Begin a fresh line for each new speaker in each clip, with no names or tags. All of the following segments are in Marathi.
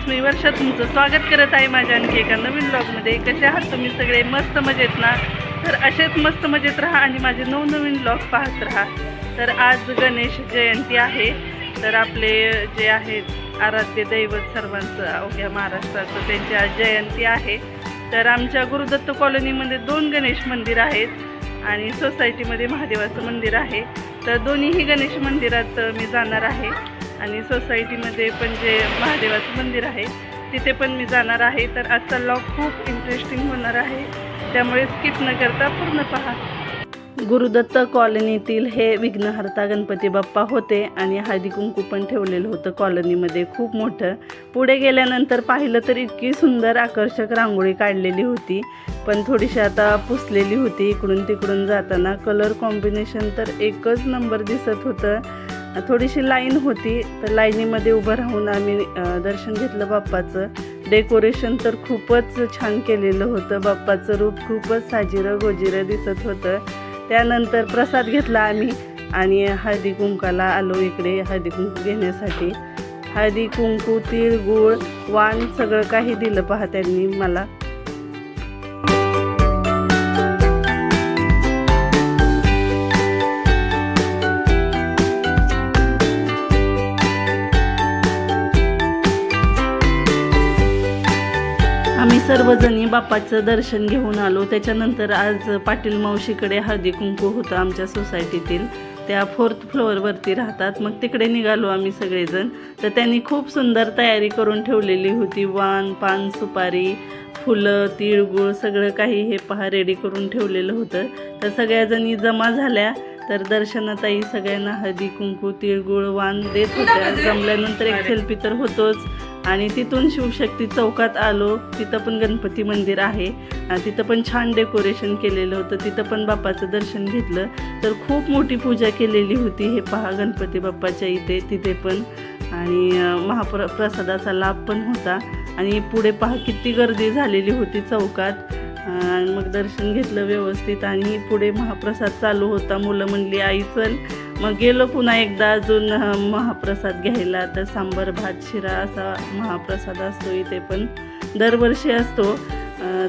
फ्रेंड्स मी वर्षा तुमचं स्वागत करत आहे माझ्या आणखी एका नवीन ब्लॉगमध्ये कसे आहात तुम्ही सगळे? मस्त मजेत ना? तर असेच मस्त मजेत राहा आणि माझे नवनवीन ब्लॉग पाहत राहा. तर आज गणेश जयंती आहे. तर आपले जे आहेत आराध्य दैवत सर्वांचं अवघ्या महाराष्ट्राचं त्यांची आज जयंती आहे. तर आमच्या गुरुदत्त कॉलनीमध्ये दोन गणेश मंदिर आहेत आणि सोसायटीमध्ये महादेवाचं मंदिर आहे. तर दोन्हीही गणेश मंदिरात मी जाणार आहे. आणि सोसायटीमध्ये पण जे महादेवाचं मंदिर आहे तिथे पण मी जाणार आहे. तर आजचा लॉग खूप इंटरेस्टिंग होणार आहे. त्यामुळे स्किप न करता पूर्ण पहा. गुरुदत्त कॉलनीतील हे विघ्नहर्ता गणपती बाप्पा होते आणि हळदी कुंकू पण ठेवलेलं होतं कॉलनीमध्ये. खूप मोठं. पुढे गेल्यानंतर पाहिलं तर इतकी सुंदर आकर्षक रांगोळी काढलेली होती. पण थोडीशी आता पुसलेली होती. इकडून तिकडून जाताना कलर कॉम्बिनेशन तर एकच नंबर दिसत होतं. थोडीशी लाईन होती तर लाईनीमध्ये उभं राहून आम्ही दर्शन घेतलं बाप्पाचं. डेकोरेशन तर खूपच छान केलेलं होतं. बाप्पाचं रूप खूपच साजिरं गोजिरं दिसत होतं. त्यानंतर प्रसाद घेतला आम्ही आणि हळदी कुंकाला आलो इकडे हळदी कुंकू घेण्यासाठी. हळदी कुंकू तीळ गूळ वाण सगळं काही दिलं पहा त्यांनी मला. आम्ही सर्वजणी बाप्पाचं दर्शन घेऊन आलो. त्याच्यानंतर आज पाटील मावशीकडे हळदी कुंकू होतं आमच्या सोसायटीतील. त्या फोर्थ फ्लोअरवरती राहतात. मग तिकडे निघालो आम्ही सगळेजण. तर त्यांनी खूप सुंदर तयारी करून ठेवलेली होती. वाण पान सुपारी फुलं तिळगुळ सगळं काही हे पहा रेडी करून ठेवलेलं होतं. तर सगळ्याजणी जमा झाल्या. तर दर्शनाताई सगळ्यांना हळदी कुंकू तिळगुळ वाण देत होत्या. जमल्यानंतर एक सेल्फी तर होतोच. आणि तिथून शिवशक्ती चौकात आलो. तिथं पण गणपती मंदिर आहे. तिथं पण छान डेकोरेशन केलेलं होतं. तिथं पण बाप्पाचं दर्शन घेतलं. तर खूप मोठी पूजा केलेली होती हे पहा गणपती बाप्पाच्या इथे तिथे पण. आणि महाप्र प्रसादाचा लाभ पण होता. आणि पुढे पहा किती गर्दी झालेली होती चौकात. आणि मग दर्शन घेतलं व्यवस्थित आणि पुढे महाप्रसाद चालू होता. मुलं म्हणली आई चल. मग गेलो पुन्हा एकदा अजून महाप्रसाद घ्यायला. तर सांबर भात शिरा असा महाप्रसाद असतो इथे पण. दरवर्षी असतो.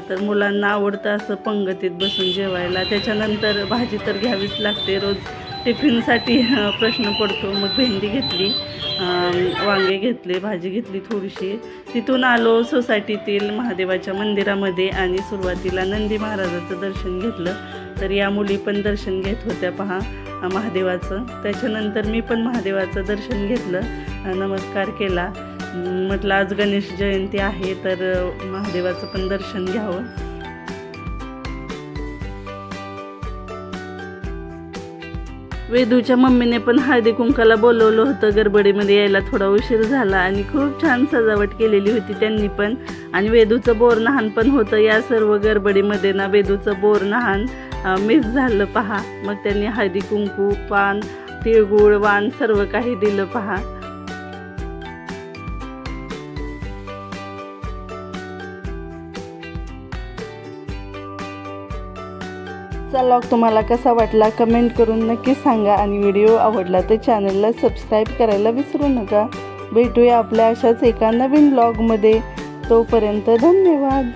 तर मुलांना आवडतं असं पंगतीत बसून जेवायला. त्याच्यानंतर भाजी तर घ्यावीच लागते. रोज टिफिनसाठी प्रश्न पडतो. मग भेंडी घेतली वांगे घेतले भाजी घेतली थोडीशी. तिथून आलो सोसायटीतील महादेवाच्या मंदिरामध्ये आणि सुरुवातीला नंदी महाराजाचं दर्शन घेतलं. तर या मुली पण दर्शन घेत होत्या पहा महादेवाचं. त्याच्यानंतर मी पण महादेवाचं दर्शन घेतलं नमस्कार केला. म्हटलं आज गणेश जयंती आहे तर महादेवाचं पण दर्शन घ्यावं. वेदूच्या मम्मीने पण हळदी कुंकाला बोलवलं होतं. गडबडीमध्ये यायला थोडा उशीर झाला आणि खूप छान सजावट केलेली होती त्यांनी पण. आणि वेदूचं बोरनहान पण होतं. या सर्व गडबडीमध्ये ना वेदूचं बोरनहान मिस झालं पहा. मग त्यांनी हळदी कुंकू पान तिळगुळ वाण सर्व काही दिलं पहा. आजचा लॉग तुम्हाला कसा वाटला कमेंट करून नक्की सांगा आणि व्हिडिओ आवडला तर चॅनलला सबस्क्राईब करायला विसरू नका. भेटूया आपल्या अशाच एका नवीन ब्लॉगमध्ये तोपर्यंत धन्यवाद.